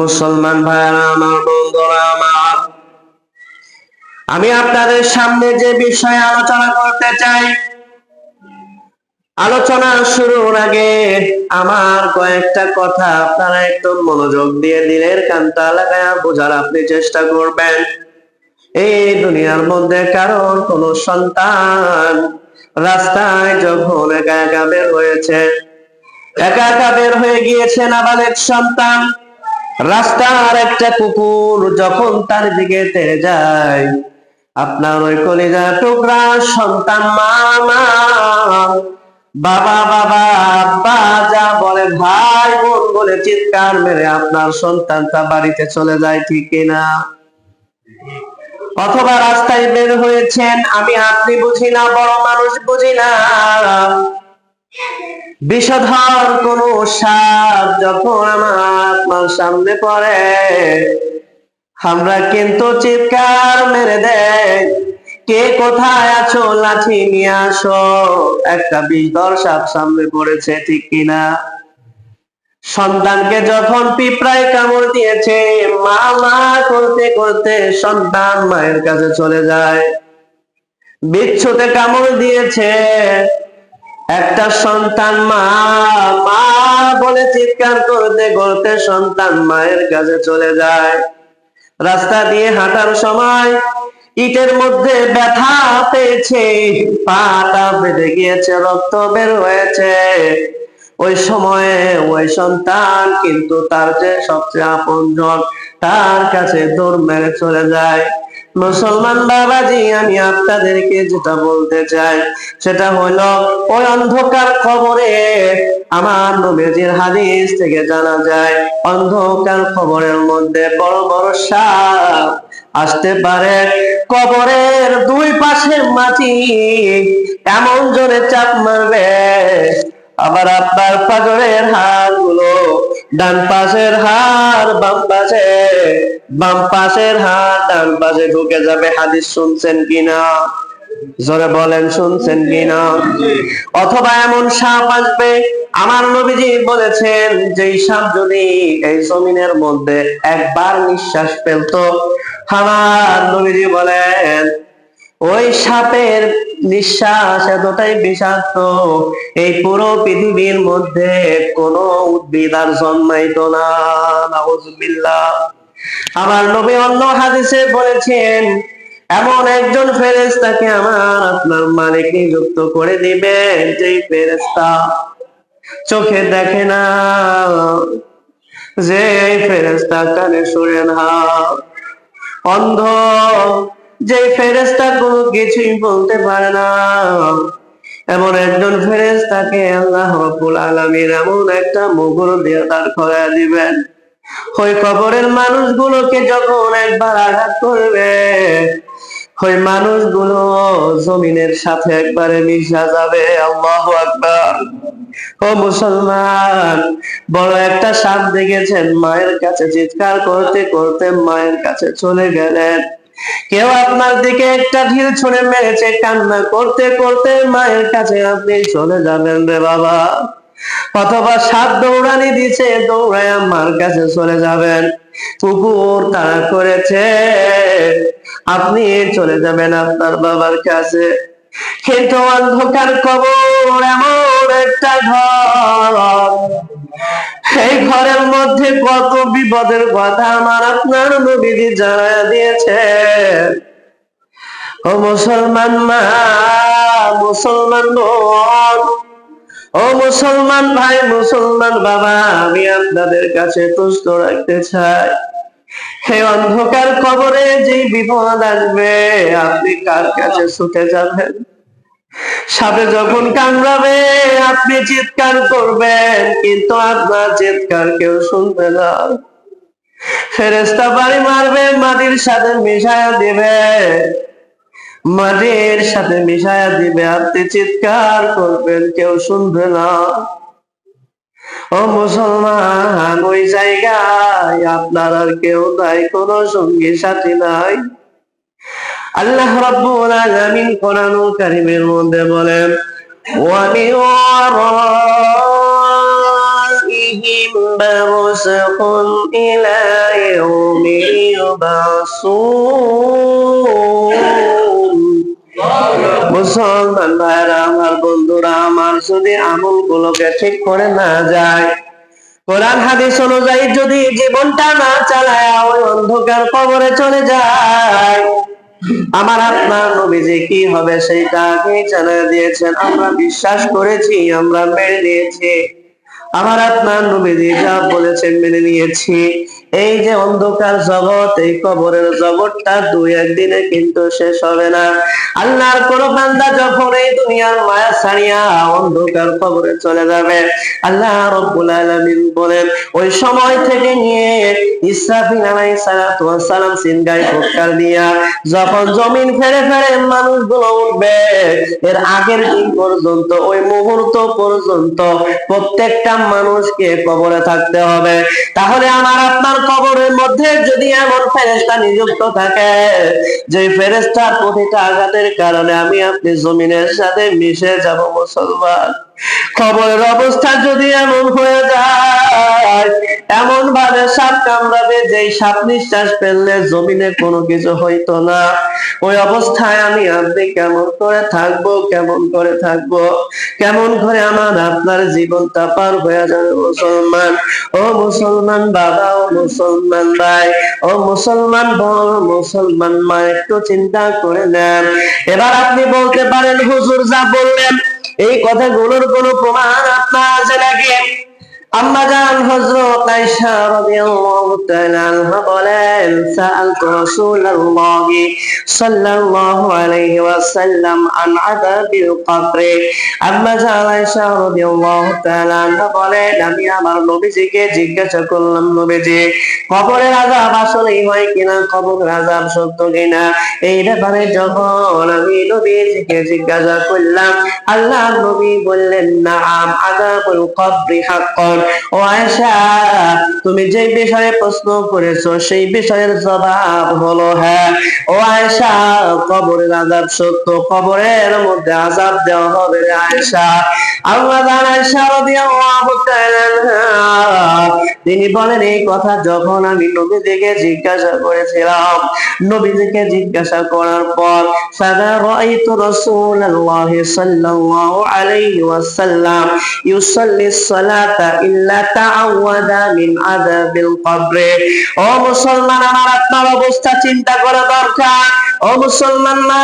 মুসলমান ভাইরা আমার বন্ধুরা, আমার আমি আপনাদের সামনে যে বিষয়ে আলোচনা করতে চাই, আলোচনা শুরুর আগে আমার কয়েকটা কথা আপনারা একটু মনোযোগ দিয়ে দিলের কান্তা লাগায় বোঝার আপনি চেষ্টা করবেন। এই দুনিয়ার মধ্যে কারণ কোন সন্তান রাস্তায় যখন একা একা বের হয়েছে, একা একা বের হয়ে গিয়েছে নাবালেক সন্তান রাস্তার একটা কুকুর যখন তার দিকে তেড়ে যায়, আপনার ওই কলিজা টুকরা সন্তান মামা। বাবা বাবা, আব্বা যা বলে, ভাই বোন বলে চিৎকার মেরে আপনার সন্তানটা বাড়িতে চলে যায়, ঠিক না? অথবা রাস্তায় বের হয়েছেন, আমি আপনি বুঝি না, বড় মানুষ বুঝি না। বিষধর কোন সাপ যখন আমার সামনে পড়ে, আমরা কিন্তু চিৎকার মেরে দেয় কে কোথায় আছো? লাঠি নিয়ে আসো। একটা বিষধর সাপ সামনে পড়েছে, ঠিক কিনা? সন্তানকে যখন পিঁপড়ায় কামড় দিয়েছে, মা মা, করতে করতে সন্তান মায়ের কাছে চলে যায়। বিচ্ছুতে কামড় দিয়েছে একটা সন্তান মা মা বলে চিৎকার করতে করতে সন্তান মায়ের কাছে চলে যায়। রাস্তা দিয়ে হাঁটার সময় ইটের মধ্যে ব্যথা পেয়েছে, পাটা বেঁধে গিয়েছে, রক্ত বের হয়েছে। ওই সময়ে ওই সন্তান কিন্তু তার যে সবচেয়ে আপন জন তার কাছে দৌড় মেরে চলে যায়। মুসলমান বাবাজি, আমি আপনাদেরকে যেটা বলতে চাই, সেটা হলো, ওই অন্ধকার খবরে আমার নবীজির হাদিস থেকে জানা যায়, অন্ধকার খবরের মধ্যে বড় বড় সাপ আসতে পারে। কবরের দুই পাশে মাটি এমন জোরে চাপ মারবে। আবার আপনার পাজরের হাড়গুলো ডান পাশের হাড়, বাম পাশে, বাম পাশের হাড়, ডান পাশে ঢুকে যাবে হাদিস শুনছেন কিনা? জোরে বলেন, শুনছেন কিনা? অথবা এমন সাপ আসবে, আমার নবীজি বলেছেন যে সাপ যদি এই জমিনের মধ্যে একবার নিঃশ্বাস ফেলতো, আমার নবীজি বলেন ওই সাপের নিঃশ্বাস এতটাই বিষাক্ত, এই পুরো পৃথিবীর মধ্যে কোন উদ্ভিদ আর জন্মাইতো না। আমার নবী অন্য হাদিসে বলেছেন, এমন একজন ফেরেস্তাকে আমার আপনার মালিক নিযুক্ত করে দিবে যে ফেরেস্তা চোখে দেখে না যে ফেরেস্তা কানে শুনে না। অন্ধ যে ফেরেস্তা কোনো কিছুই বলতে পারে না। এমন একজন ফেরেস্তাকে আল্লাহ রব্বুল আলামিন এমন একটা মুগুর দিয়ে দাঁড় করায় দিবেন। ওই কবরের মানুষগুলোকে যখন একবার আঘাত করবে, ওই মানুষগুলো জমিনের সাথে একবারে মিশা যাবে। আল্লাহু আকবার। ও মুসলমান, বড় একটা সাপ দেখেছেন, মায়ের কাছে চিৎকার করতে করতে মায়ের কাছে চলে গেলেন। কেউ আপনার দিকে একটা ঢিল ছুঁড়ে মেরেছে, কান্না করতে করতে মায়ের কাছে আপনি চলে যাবেন রে বাবা। অথবা সাপ দৌড়ানি দিছে, দৌড়ায় আমার কাছে চলে যাবেন। কুকুর তারা করেছে, আপনি চলে যাবেন আপনার বাবার কাছে। কিন্তু অন্ধকার কবর এমন একটা ঘর ঘরের মধ্যে কত বিপদের কথা আমার আপনার নবীজি জানা দিয়েছে ও মুসলমান মা, মুসলমান বোন, ও মুসলমান ভাই, মুসলমান বাবা, আমি আপনাদের কাছে প্রশ্ন রাখতে চাই। হে অন্ধকার কবরে যে বিপদ আসবে, আপনি কার কাছে ছুটে যাবেন? সাপে যখন কামড়াবে, আপনি চিৎকার করবেন, কিন্তু আপনার চিৎকার কেউ শুনবে না। ফেরেস্তা বাড়ি মারবে, মাটির সাথে মিশায়া দিবে। মাটির সাথে মিশায়া দিবে, আপনি চিৎকার করবেন, কেউ শুনবে না। ও মুসলমান, ওই জায়গায় আপনার আর কেউ নাই, কোন সঙ্গী সাথী নাই। আল্লাহ রাব্বুল আলামিন কোরআনুল কারীমের মধ্যে বলেন, ওয়া ওয়ারাইহিম বারসাকুন ইলা ইয়াউমি ইউবাসুন মুসলমান ভাইরা, আমার বন্ধুরা, আমার যদি আমল গুলোকে ঠিক করে না যায়, কোরআন হাদিস অনুযায়ী যদি জীবনটা না চালায়, ওই অন্ধকার কবরে চলে যায় আমার আপনার যে কি হবে সেইটা আগেই জানা দিয়েছেন, আমরা বিশ্বাস করেছি, আমরা মেনে নিয়েছি। আমার আপনার নবীজি যা বলেছেন মেনে নিয়েছি। এই যে অন্ধকার জগৎ, এই কবরের জগৎটা দুই একদিনে কিন্তু শেষ হবে না। আল্লাহর কোন বান্দা যখন এই দুনিয়ার মায়া ছাড়িয়া অন্ধকার কবরে চলে যাবে, আল্লাহ রব্বুল আলামিন বলেন, ওই সময় থেকে নিয়ে ইসরাফিল আলাইহিস সালাতু ওয়াস সালাম সিনগাই ফুৎকার দিয়া, যখন জমিন ফেরে ফেরে মানুষগুলো উঠবে, এর আগের দিন পর্যন্ত, ওই মুহূর্ত পর্যন্ত প্রত্যেকটা মানুষকে কবরে থাকতে হবে। তাহলে আমার আপনার কবরের মধ্যে যদি এমন ফেরেস্তা নিযুক্ত থাকে যে ফেরেস্তার প্রতিটা আঘাতের কারণে আমি আপনি জমিনের সাথে মিশে যাব মুসলমান। খবরের অবস্থা যদি এমন হয়ে যায়, এমন ভাবে সাপ কামড়াবে যে সাপ নিঃশ্বাস ফেললে জমিনে কোনো কিছু হইতো না। ওই অবস্থায় আমি আপনি কেমন করে থাকব, কেমন করে থাকব? কেমন করে আমার আপনার জীবনটা পার হয়ে যাবে, মুসলমান? ও মুসলমান বাবা, ও মুসলমান ভাই, ও মুসলমান বোন মুসলমান মা, একটু চিন্তা করে নেন। এবার আপনি বলতে পারেন, হুজুর যা বললেন এই কথাগুলোর কোনো প্রমাণ আপনার আছে নাকি আম্মা বলেন কবর। আমার জিজ্ঞাসা করলাম, নবীজি, কবরের আযাব আসলেই হয় কিনা, কবরের আযাব সত্য কিনা? এই ব্যাপারে যখন আমি নবীজিকে জিজ্ঞাসা করলাম, আল্লাহ নবী বললেন নাআম আযাবুল কবরি হাক্কান। ও তুমি যে বিষয়ে প্রশ্ন করেছ, সেই বিষয়ের জবাব হলো হ্যাঁ। ও আয়েশা কবরের আজাব সত্য, কবরের মধ্যে আজাব দেওয়া হবে আয়সা। আল্লাহ আয়েশা রাদিয়াল্লাহু তাআলা তিনি বলেন, এই কথা যখন আমি নবীজিকে জিজ্ঞাসা করেছিলাম, নবীজিকে জিজ্ঞাসা করার পর, ফাদা রাআইতু রাসূলুল্লাহ সাল্লাল্লাহু আলাইহি ওয়াসাল্লাম ইউসাল্লি সালাতা ইল্লা তাআওয়াদা মিন আযাবিল কবর? ও মুসলমান, আমার আপনার অবস্থা চিন্তা করা দরকার। ও মুসলমান মা,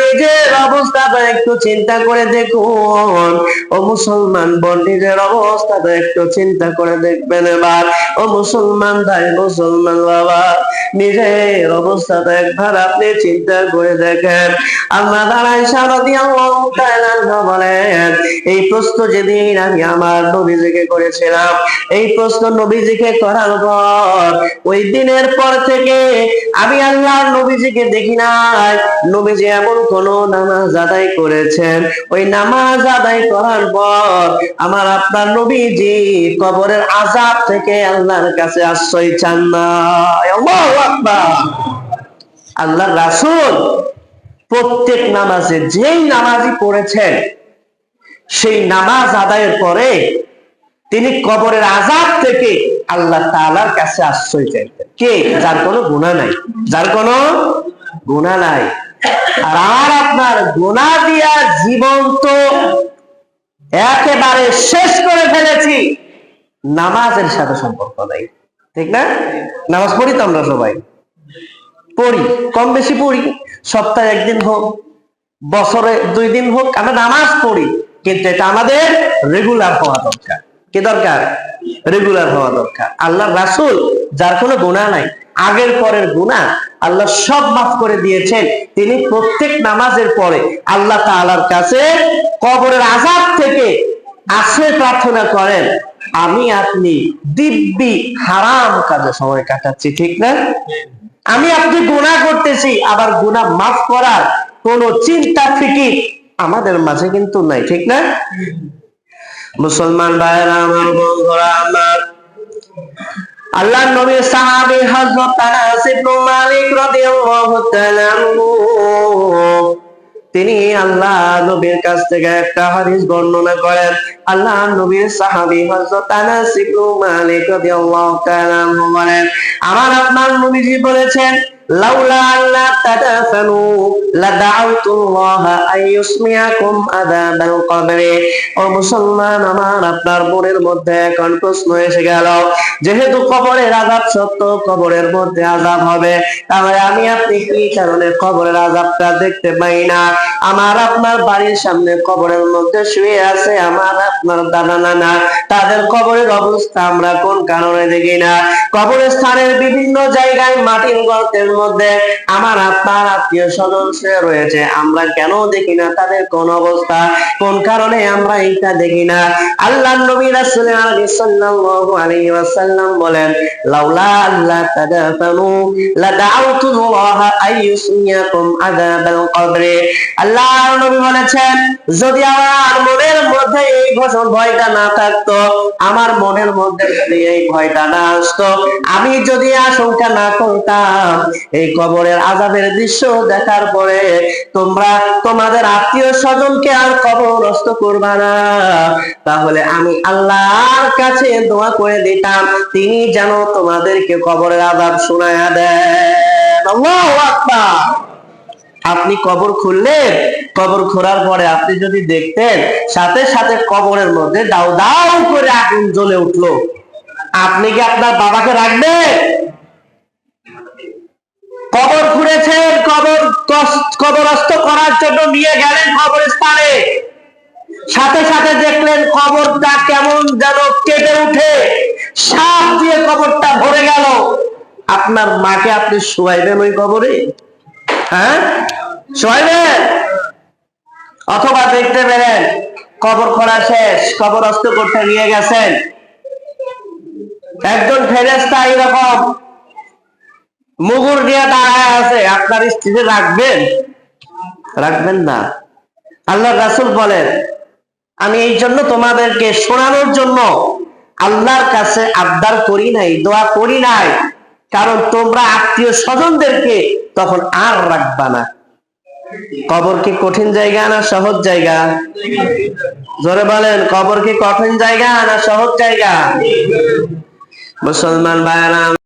নিজের অবস্থাটা একটু চিন্তা করে দেখুন। ও মুসলমান বোন, নিজের অবস্থাটা একটু চিন্তা করে দেখবেন এবার। ও মুসলমান ভাই, মুসলমান বাবা, নিজের অবস্থাটা একবার আপনি চিন্তা করে দেখেন। আল্লাহ দাঁড়ায় সারাদি বলেন, এই প্রশ্ন যেদিন আমি আমার নবীজিকে করেছিলাম, এই প্রশ্ন নবীজিকে করার পর, ওই দিনের পর থেকে আমি আল্লাহর নবীজিকে দেখি নাই নবীজি এমন কোন নামাজ আদায় করেছেন, ওই নামাজ আদায় করার পর আমার আপনার নবীজি কবরের আজাব থেকে আল্লাহর কাছে আশ্রয় চান না। আল্লাহু রাসূল প্রত্যেক নামাজে যেই নামাজই পড়েছেন, সেই নামাজ আদায়ের পরে তিনি কবরের আজাব থেকে আল্লাহ তালার কাছে আশ্রয় চাইতেন। কে? যার কোনো গুণা নাই। যার কোনো গুনাহ নাই। আর আর আপনার গুনাহ দিয়া জীবন তো একেবারে শেষ করে ফেলেছি। নামাজের সাথে সম্পর্ক নাই। ঠিক না? নামাজ পড়ি তো আমরা সবাই। পড়ি, কম বেশি পড়ি। সপ্তাহে একদিন হোক, বছরে দুই দিন হোক, আমরা নামাজ পড়ি। কিন্তু এটা আমাদের রেগুলার হওয়া দরকার। কি দরকার? রেগুলার হওয়া দরকার। আল্লাহ রাসুল, যার কোনো গুনাহ নাই। আগের পরের গুনাহ আল্লাহ সব মাফ করে দিয়েছেন। তিনি প্রত্যেক নামাজের পরে আল্লাহ তাআলার কাছে কবরের আযাব থেকে আশ্রয় প্রার্থনা করেন, আমি আপনি দিব্যি হারাম কাজে সময় কাটাচ্ছি, ঠিক না? আমি আপনি গুনাহ করতেছি, আবার গুনাহ মাফ করার কোন চিন্তা, ফিকির আমাদের মাঝে কিন্তু নাই, ঠিক না? মুসলমান ভাইয়েরা, আমার বন্ধুরা, আমার আল্লাহ নবী সাহাবী হযরত আনাস ইবনে মালিক রাদিয়াল্লাহু তাআলা তিনি আল্লাহ নবীর কাছ থেকে একটা হাদিস বর্ণনা করেন। আল্লাহ নবীর সাহাবী হযরত আনাস ইবনে মালিক রাদিয়াল্লাহু তাআলা বলেন, আমার আপনার নবীজি বলেছেন লাউলা আল্লাহ তাদাফানু লাদাউতুল্লাহ আইয়ুসমিয়াকুম আযাবাল কবরে ও মুসলমান, আমার আপনার মনের মধ্যে এখন প্রশ্ন এসে গেল, যেহেতু কবরের আযাব সত্য, কবরের মধ্যে আযাব হবে, তাহলে আমি, আপনি কি কারণে কবরের আযাবটা দেখতে পাই না? আমার আপনার বাড়ির সামনে কবরের মধ্যে শুয়ে আছে, আমার আপনার দাদা নানা, তাদের কবরের অবস্থা আমরা কোন কারণে দেখি না? কবরের স্থানের বিভিন্ন জায়গায় মাটির গর্তের মধ্যে আমার আপনার আত্মীয় স্বজন রয়েছে। আমরা কেন দেখি না? তাদের কোন অবস্থা? কোন কারণে আমরা এটা দেখি না? আল্লাহ নবী বলেন, লাউলা আল্লাহ তাদাফানু আইয়ুসমিয়াকুম আযাবাল কবরে। আল্লাহ নবী বলেছেন, যদি আমার মনের মধ্যে এই ভয়টা না থাকতো, আমার মনের মধ্যে যদি এই ভয়টা না আসতো, আমি যদি আশঙ্কা না করতাম এই কবরের আজাবের দৃশ্য দেখার পরে তোমরা তোমাদের আত্মীয় স্বজনকে আর কবরস্থ করবা না। তাহলে আমি আল্লাহর কাছে দোয়া করে দিতাম, তিনি যেন তোমাদেরকে কবরের আজাব শোনায়া দেন। আপনি কবর খুললেন, কবর খোলার পরে আপনি যদি দেখতেন, সাথে সাথে কবরের মধ্যে দাও দাও করে আগুন জ্বলে উঠল। আপনি কি আপনার বাবাকে রাখবেন? কবর খুঁড়েছেন, কবর কবরস্থ করার জন্য নিয়ে গেলেন কবরস্থানে। সাথে সাথে দেখলেন কবরটা কেমন যেন কেটে উঠে। সাপ দিয়ে কবরটা ভরে গেল। আপনার মাকে আপনি শোয়াইবেন ওই কবরে? হ্যাঁ? শোয়াইবেন অথবা দেখতে পেলেন কবর খোলা শেষ, কবরস্থ করতে নিয়ে গেছেন। একজন ফেরেস্তা এরকম মুগুর দিয়ে দাঁড়ায় আছে, আপনার স্ত্রীতে রাখবেন? রাখবেন না। আল্লাহ রাসুল বলেন, আমি এই জন্য তোমাদেরকে শোনানোর জন্য আল্লাহর কাছে আবদার করি নাই, দোয়া করি নাই। কারণ তোমরা আত্মীয় স্বজনদেরকে তখন আর রাখবা না। কবর কি কঠিন জায়গা না সহজ জায়গা? জোরে বলেন, কবর কি কঠিন জায়গা না সহজ জায়গা? মুসলমান ভাইরা